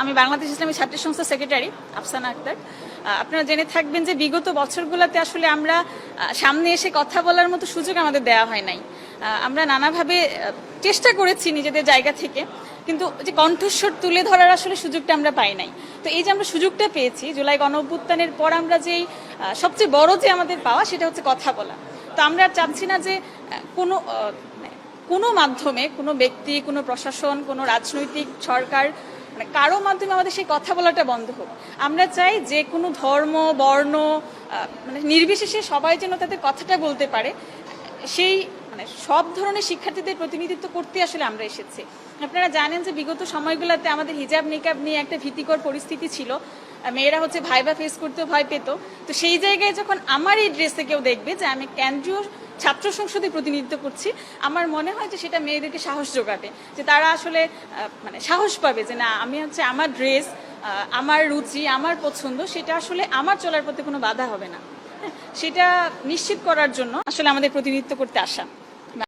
আমি বাংলাদেশ ইসলামী ছাত্র সংস্থা সেক্রেটারি, আফসানা আক্তার। আপনারা জেনে থাকবেন যে বিগত বছরগুলোতে আসলে আমরা সামনে এসে কথা বলার মতো সুযোগ আমাদের দেওয়া হয় নাই। আমরা নানাভাবে চেষ্টা করেছি নিজেদের জায়গা থেকে, কিন্তু যে কণ্ঠস্বর তুলে ধরার আসলে সুযোগটা আমরা পাই নাই। তো এই যে আমরা সুযোগটা পেয়েছি, জুলাই গণ অভ্যুত্থানের পর আমরা যেই সবচেয়ে বড় যে আমাদের পাওয়া সেটা হচ্ছে কথা বলা। তো আমরা চাচ্ছি না যে কোনো কোনো মাধ্যমে কোনো ব্যক্তি, কোনো প্রশাসন, কোনো রাজনৈতিক সরকার মানে কারও মাধ্যমে আমাদের সেই কথা বলাটা বন্ধ হোক। আমরা চাই যে কোনো ধর্ম, বর্ণ মানে নির্বিশেষে সবাই যেন তাদের কথাটা বলতে পারে। সেই মানে সব ধরনের শিক্ষার্থীদের প্রতিনিধিত্ব করতে আসলে আমরা এসেছি। আপনারা জানেন যে বিগত সময়গুলোতে আমাদের হিজাব নিকাব নিয়ে একটা ভীতিকর পরিস্থিতি ছিল। মেয়েরা হচ্ছে ভাইবা ফেস করতেও ভয় পেত। তো সেই জায়গায় যখন আমার এই ড্রেসে কেউ দেখবে যে আমি কেন্দ্রীয় ছাত্র সংসদে প্রতিনিধিত্ব করছি আমার মনে হয় যে সেটা মেয়েদেরকে সাহস যোগাবে। যে তারা আসলে মানে সাহস পাবে যে না আমি হচ্ছে আমার ড্রেস আমার রুচি আমার পছন্দ সেটা আসলে আমার চলার পথে কোনো বাধা হবে না। হ্যাঁ, সেটা নিশ্চিত করার জন্য আসলে আমাদের প্রতিনিধিত্ব করতে আসা।